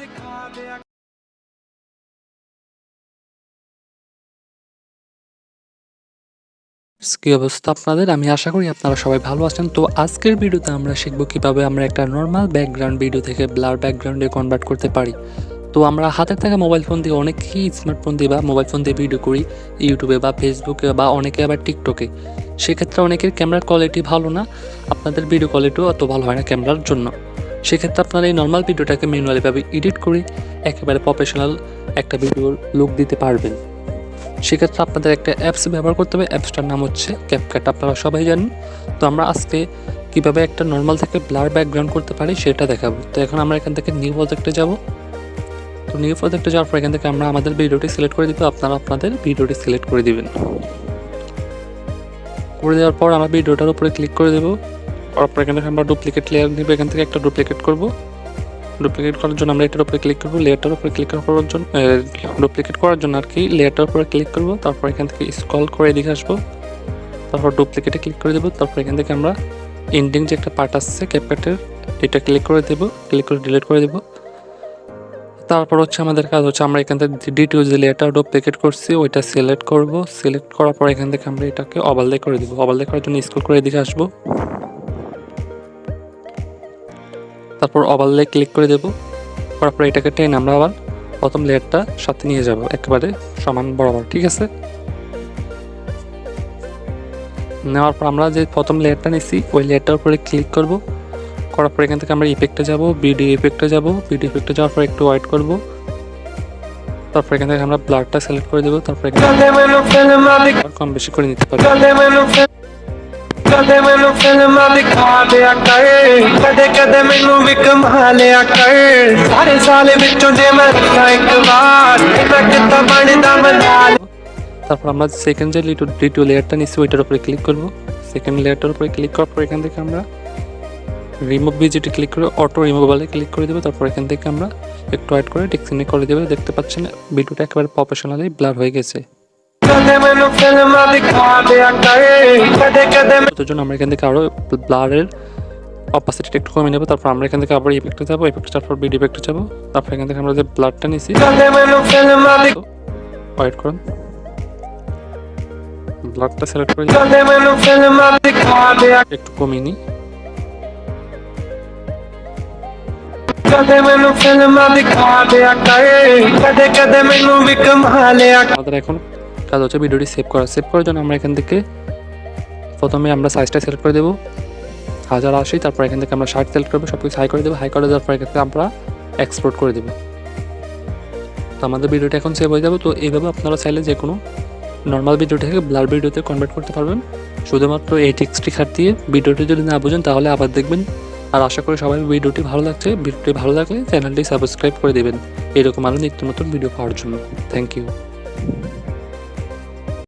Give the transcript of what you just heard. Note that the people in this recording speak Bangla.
दिखा কি অবস্থা আপনাদের? আমি আশা করি আপনারা সবাই ভালো আছেন। তো আজকের ভিডিওতে আমরা শিখব কীভাবে আমরা একটা নর্মাল ব্যাকগ্রাউন্ড ভিডিও থেকে ব্লার ব্যাকগ্রাউন্ডে কনভার্ট করতে পারি। তো আমরা হাতে থাকা মোবাইল ফোন দিয়ে অনেকেই স্মার্টফোন দিয়ে বা মোবাইল ফোন দিয়ে ভিডিও করি ইউটিউবে বা ফেসবুকে বা অনেকে আবার টিকটকে সেক্ষেত্রে অনেকের ক্যামেরার কোয়ালিটি ভালো না। আপনাদের ভিডিও কোয়ালিটিও অত ভালো হয় না ক্যামেরার জন্য। সেক্ষেত্রে আপনারা এই নর্মাল ভিডিওটাকে ম্যানুয়ালিভাবে এডিট করে একেবারে প্রফেশনাল একটা ভিডিওর লুক দিতে পারবেন। সেক্ষেত্রে আপনাদের একটা অ্যাপস ব্যবহার করতে হবে। অ্যাপসটার নাম হচ্ছে ক্যাপকাট আপনারা সবাই জানেন। তো আমরা আজকে কীভাবে একটা নর্মাল থেকে ব্লার ব্যাকগ্রাউন্ড করতে পারি সেটা দেখাবো। তো এখন আমরা এখান থেকে নিউ প্রজেক্টে যাব। তো নিউ প্রজেক্টে যাওয়ার পর এখান থেকে আমরা আমাদের ভিডিওটি সিলেক্ট করে দিব। আপনারা আপনাদের ভিডিওটি সিলেক্ট করে দিবেন। করে দেওয়ার পর আমরা ভিডিওটার উপরে ক্লিক করে দেবো। তারপর এখান আমরা ডুপ্লিকেট লেয়ার নিব, এখান থেকে একটা ডুপ্লিকেট করব। ডুপ্লিকেট করার জন্য আমরা এটার উপরে ক্লিক করব লেয়ারটার উপরে ক্লিক করার জন্য ডুপ্লিকেট করার জন্য আর কি লেয়ারটার উপরে ক্লিক করব, তারপর এখান থেকে স্ক্রল করে এদিকে আসব। তারপর ডুপ্লিকেটে ক্লিক করে দেবো, তারপর এখান থেকে আমরা এন্ডিং যে একটা পার্ট আসছে ক্যাপকাটের এটা ক্লিক করে দেবো ক্লিক করে ডিলিট করে দেবো। তারপর হচ্ছে আমাদের কাজ হচ্ছে আমরা এখান থেকে ডিটিও যে লেয়ারটা ডুপ্লিকেট করছি, ওইটা সিলেক্ট করব। সিলেক্ট করার পর এখান থেকে আমরা এটাকে অবালদে করে দেবো। অবালদে করার জন্য স্ক্রল করে এদিকে আসব। তারপর ওভারলে ক্লিক করে দেব। করার এটাকে টেনে আমরা আবার প্রথম লেয়ারটা সাথে নিয়ে যাব, একেবারে সমান বরাবর, ঠিক আছে? নেওয়ার পর আমরা যে প্রথম লেয়ারটা নিছি, ওই লেয়ারটার উপরে ক্লিক করব। করার পর এখান থেকে আমরা ইফেক্টে যাব বিডি ইফেক্টে যাব বিডি ইফেক্টে যাওয়ার পর একটু ওয়াইট করব। তারপর এখান থেকে আমরা ব্লাডটা সিলেক্ট করে দেবো, তারপর কম বেশি করে নিতে পারি ਕਦੇ ਮੈਨੂੰ ਫਿ- ਕਦੇ ਮੈਨੂੰ ਫਿਲਮਾਂ ਦਿਖਾ ਦਿਆ ਕਰ ਕਦੇ ਕਦੇ ਮੈਨੂੰ ਵੀ ਕਮਾ ਲਿਆ ਕਰ ਸਾਰੇ ਸਾਲ ਵਿੱਚੋਂ ਜੇ ਮੈਂ ਰੱਖਾਂ ਇੱਕ ਵਾਰ ਮੈਂ ਕਿੱਦਾਂ ਬਣਦਾ ਮਨਾ তারপর আমরা সেকেন্ড যে লিটু দ্বিতীয় লেয়ারটা নিচ্ছি ওইটার উপরে ক্লিক করব সেকেন্ড লেয়ারটার উপরে ক্লিক করার পর এখান থেকে আমরা রিমুভ ভিজিটে ক্লিক করে অটো রিমুভালে ক্লিক করে দেবো তারপর এখান থেকে আমরা একটু অ্যাড করে টেক্সিনে করে দেবো দেখতে পাচ্ছেন ভিডিওটা একেবারে প্রফেশনালি ব্লার হয়ে গেছে জন্য আমরা এখান থেকে আরও ব্লারের অপাসিটিটা একটু কমে নেব তারপর আমরা এখান থেকে আবার ইফেক্টে যাব ইফেক্টে তারপর বিড ইফেক্টে যাব তারপর এখান থেকে আমরা যে ব্লাডটা নিছি ওয়েট করুন ব্লাডটা সিলেক্ট করে একটু কমিয়ে নিই আমাদের এখন কাজ হচ্ছে ভিডিওটি সেভ করা। সেভ করার জন্য আমরা এখান থেকে প্রথমে আমরা সাইজটা সিলেক্ট করে দেবো। হাজার আশি, তারপর এখান থেকে আমরা ষাট সিলেক্ট করব সব কিছু হাই করে দেবো। হাই করে দেওয়ার পর এখান থেকে আমরা এক্সপোর্ট করে দেবো। তো আমাদের ভিডিওটা এখন সেভ হয়ে যাবে। তো এইভাবে আপনারা চাইলে যে কোনো নর্মাল ভিডিও থেকে ব্লার ভিডিওতে কনভার্ট করতে পারবেন। শুধুমাত্র এই টিক্সটি খাটিয়ে ভিডিওটি যদি না বুঝেন, তাহলে আবার দেখবেন। আর আশা করি সবাই ভিডিওটি ভালো লাগছে। ভিডিওটি ভালো লাগলে চ্যানেলটি সাবস্ক্রাইব করে দেবেন। এরকম আরও নিত্য নতুন ভিডিও পাওয়ার জন্য। Thank you